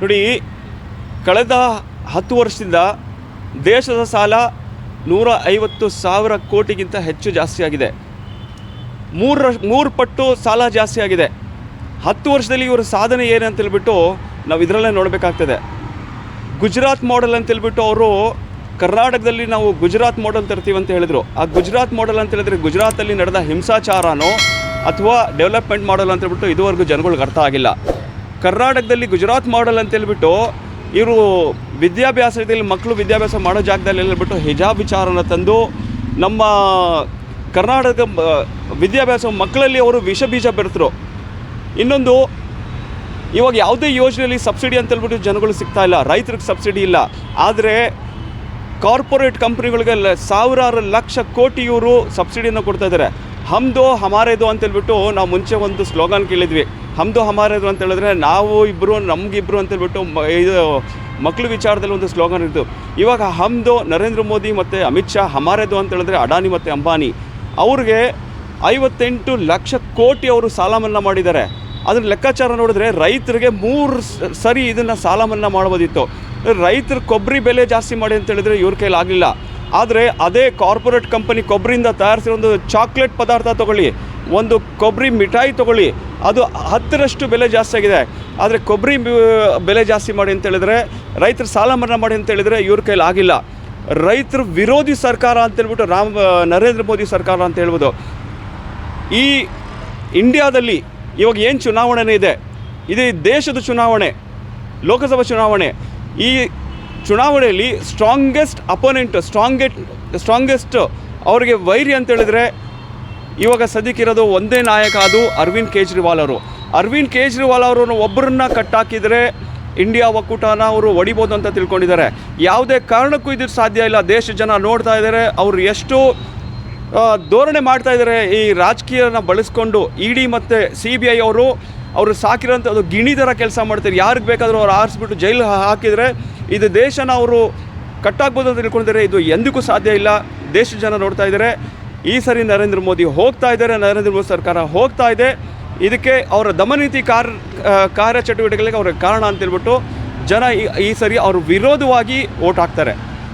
ನೋಡಿ, ಕಳೆದ ಹತ್ತು ವರ್ಷದಿಂದ ದೇಶದ ಸಾಲ ನೂರ ಐವತ್ತು ಸಾವಿರ ಕೋಟಿಗಿಂತ ಹೆಚ್ಚು ಜಾಸ್ತಿ ಆಗಿದೆ. ಮೂರು ಮೂರು ಪಟ್ಟು ಸಾಲ ಜಾಸ್ತಿ ಆಗಿದೆ. ಹತ್ತು ವರ್ಷದಲ್ಲಿ ಇವರ ಸಾಧನೆ ಏನು ಅಂತ ಹೇಳ್ಬಿಟ್ಟು ನಾವು ಇದರಲ್ಲೇ ನೋಡಬೇಕಾಗ್ತದೆ. ಗುಜರಾತ್ ಮಾಡೆಲ್ ಅಂತ ಹೇಳ್ಬಿಟ್ಟು ಅವರು ಕರ್ನಾಟಕದಲ್ಲಿ ನಾವು ಗುಜರಾತ್ ಮಾಡೆಲ್ ತರ್ತೀವಿ ಅಂತ ಹೇಳಿದರು. ಆ ಗುಜರಾತ್ ಮಾಡೆಲ್ ಅಂತ ಹೇಳಿದ್ರೆ ಗುಜರಾತಲ್ಲಿ ನಡೆದ ಹಿಂಸಾಚಾರನೋ ಅಥವಾ ಡೆವಲಪ್ಮೆಂಟ್ ಮಾಡೆಲ್ ಅಂತ ಹೇಳ್ಬಿಟ್ಟು ಇದುವರೆಗೂ ಜನಗಳಿಗೆ ಅರ್ಥ ಆಗಿಲ್ಲ. ಕರ್ನಾಟಕದಲ್ಲಿ ಗುಜರಾತ್ ಮಾಡೆಲ್ ಅಂತ ಹೇಳ್ಬಿಟ್ಟು ಇವರು ವಿದ್ಯಾಭ್ಯಾಸದಲ್ಲಿ ಮಕ್ಕಳು ವಿದ್ಯಾಭ್ಯಾಸ ಮಾಡೋ ಜಾಗದಲ್ಲಿ ಹೇಳ್ಬಿಟ್ಟು ಹಿಜಾಬ್ ವಿಚಾರನ ತಂದು ನಮ್ಮ ಕರ್ನಾಟಕ ವಿದ್ಯಾಭ್ಯಾಸ ಮಕ್ಕಳಲ್ಲಿ ಅವರು ವಿಷ ಬೀಜ ಬೆರೆತರು. ಇನ್ನೊಂದು, ಇವಾಗ ಯಾವುದೇ ಯೋಜನೆಯಲ್ಲಿ ಸಬ್ಸಿಡಿ ಅಂತ ಹೇಳ್ಬಿಟ್ಟು ಜನಗಳು ಸಿಗ್ತಾ ಇಲ್ಲ, ರೈತರಿಗೆ ಸಬ್ಸಿಡಿ ಇಲ್ಲ. ಆದರೆ ಕಾರ್ಪೊರೇಟ್ ಕಂಪ್ನಿಗಳಿಗೆ ಸಾವಿರಾರು ಲಕ್ಷ ಕೋಟಿ ಇವರು ಸಬ್ಸಿಡಿಯನ್ನು ಕೊಡ್ತಾ ಇದ್ದಾರೆ. ಹಮ್ದೋ ಹಮಾರೇದು ಅಂತೇಳ್ಬಿಟ್ಟು ನಾವು ಮುಂಚೆ ಒಂದು ಸ್ಲೋಗನ್ ಕೇಳಿದ್ವಿ. ಹಮ್ದು ಹಮಾರೇದು ಅಂತ ಹೇಳಿದ್ರೆ ನಾವು ಇಬ್ಬರು ನಮಗಿಬ್ರು ಅಂತೇಳ್ಬಿಟ್ಟು ಇದು ಮಕ್ಕಳ ವಿಚಾರದಲ್ಲಿ ಒಂದು ಸ್ಲೋಗನ್ ಇತ್ತು. ಇವಾಗ ಹಮ್ದು ನರೇಂದ್ರ ಮೋದಿ ಮತ್ತು ಅಮಿತ್ ಶಾ ಹಮಾರೇದು ಅಂತ ಹೇಳಿದ್ರೆ ಅಡಾನಿ ಮತ್ತು ಅಂಬಾನಿ. ಅವ್ರಿಗೆ ಐವತ್ತೆಂಟು ಲಕ್ಷ ಕೋಟಿ ಅವರು ಸಾಲ ಮನ್ನಾ ಮಾಡಿದ್ದಾರೆ. ಅದ್ರ ಲೆಕ್ಕಾಚಾರ ನೋಡಿದ್ರೆ ರೈತರಿಗೆ ಮೂರು ಸರಿ ಇದನ್ನು ಸಾಲ ಮನ್ನಾ ಮಾಡ್ಬೋದಿತ್ತು. ರೈತರ ಕೊಬ್ಬರಿ ಬೆಲೆ ಜಾಸ್ತಿ ಮಾಡಿ ಅಂತ ಹೇಳಿದ್ರೆ ಇವ್ರ ಕೈಲಿ ಆಗಲಿಲ್ಲ ಆದರೆ ಅದೇ ಕಾರ್ಪೊರೇಟ್ ಕಂಪನಿ ಕೊಬ್ಬರಿಯಿಂದ ತಯಾರಿಸಿರೋ ಒಂದು ಚಾಕ್ಲೇಟ್ ಪದಾರ್ಥ ತೊಗೊಳ್ಳಿ, ಒಂದು ಕೊಬ್ಬರಿ ಮಿಠಾಯಿ ತೊಗೊಳ್ಳಿ, ಅದು ಹತ್ತರಷ್ಟು ಬೆಲೆ ಜಾಸ್ತಿ ಆಗಿದೆ. ಆದರೆ ಕೊಬ್ಬರಿ ಬೆಲೆ ಜಾಸ್ತಿ ಮಾಡಿ ಅಂತ ಹೇಳಿದ್ರೆ, ರೈತರ ಸಾಲ ಮನ್ನಾ ಮಾಡಿ ಅಂತ ಹೇಳಿದ್ರೆ ಇವ್ರ ಕೈಲಿ ಆಗಿಲ್ಲ. ರೈತರು ವಿರೋಧಿ ಸರ್ಕಾರ ಅಂತ ಹೇಳ್ಬಿಟ್ಟು ರಾಮ್, ನರೇಂದ್ರ ಮೋದಿ ಸರ್ಕಾರ ಅಂತ ಹೇಳ್ಬೋದು. ಈ ಇಂಡಿಯಾದಲ್ಲಿ ಇವಾಗ ಏನು ಚುನಾವಣೆ ಇದೆ? ಇದು ದೇಶದ ಚುನಾವಣೆ, ಲೋಕಸಭಾ ಚುನಾವಣೆ. ಈ ಚುನಾವಣೆಯಲ್ಲಿ ಸ್ಟ್ರಾಂಗೆಸ್ಟ್ ಅಪೋನೆಂಟ್ ಸ್ಟ್ರಾಂಗೆಟ್ ಸ್ಟ್ರಾಂಗೆಸ್ಟ್ ಅವರಿಗೆ ವೈರಿ ಅಂತ ಹೇಳಿದ್ರೆ ಇವಾಗ ಸದ್ಯಕ್ಕಿರೋದು ಒಂದೇ ನಾಯಕ ಅದು ಅರವಿಂದ್ ಕೇಜ್ರಿವಾಲ್ ಅವರು. ಅರವಿಂದ್ ಕೇಜ್ರಿವಾಲ್ ಅವರು ಒಬ್ಬರನ್ನ ಕಟ್ಟಾಕಿದರೆ ಇಂಡಿಯಾ ಒಕ್ಕೂಟನ ಅವರು ಒಡಿಬೋದು ಅಂತ ತಿಳ್ಕೊಂಡಿದ್ದಾರೆ. ಯಾವುದೇ ಕಾರಣಕ್ಕೂ ಇದು ಸಾಧ್ಯ ಇಲ್ಲ. ದೇಶ ಜನ ನೋಡ್ತಾ ಇದ್ದಾರೆ. ಅವರು ಎಷ್ಟು ಧೋರಣೆ ಮಾಡ್ತಾ ಇದ್ದಾರೆ. ಈ ರಾಜಕೀಯನ ಬಳಸ್ಕೊಂಡು ಇ ಡಿ ಮತ್ತು ಸಿ ಬಿ ಐ ಅವರು ಅವರು ಸಾಕಿರೋಂಥದ್ದು ಗಿಣಿ ಥರ ಕೆಲಸ ಮಾಡ್ತಾರೆ ಯಾರಿಗೆ ಬೇಕಾದರೂ ಅವ್ರು ಆರಿಸ್ಬಿಟ್ಟು ಜೈಲು ಹಾಕಿದರೆ ಇದು ದೇಶನ ಅವರು ಕಟ್ಟಾಗ್ಬೋದು ಅಂತ ತಿಳ್ಕೊಂಡಿದ್ದಾರೆ. ಇದು ಎಂದಿಗೂ ಸಾಧ್ಯ ಇಲ್ಲ. ದೇಶದ ಜನ ನೋಡ್ತಾ ಇದ್ದಾರೆ. ಈ ಸರಿ ನರೇಂದ್ರ ಮೋದಿ ಹೋಗ್ತಾ ಇದ್ದಾರೆ. ನರೇಂದ್ರ ಮೋದಿ ಸರ್ಕಾರ ಹೋಗ್ತಾ ಇದೆ. ಇದಕ್ಕೆ ಅವರ ದಮನೀತಿ ಕಾರ್ಯ ಕಾರ್ಯಚಟುವಟಿಕೆಗಳಿಗೆ ಅವ್ರಿಗೆ ಕಾರಣ ಅಂತೇಳ್ಬಿಟ್ಟು ಜನ ಈ ಸರಿ ಅವರು ವಿರೋಧವಾಗಿ ಓಟ್ ಹಾಕ್ತಾರೆ.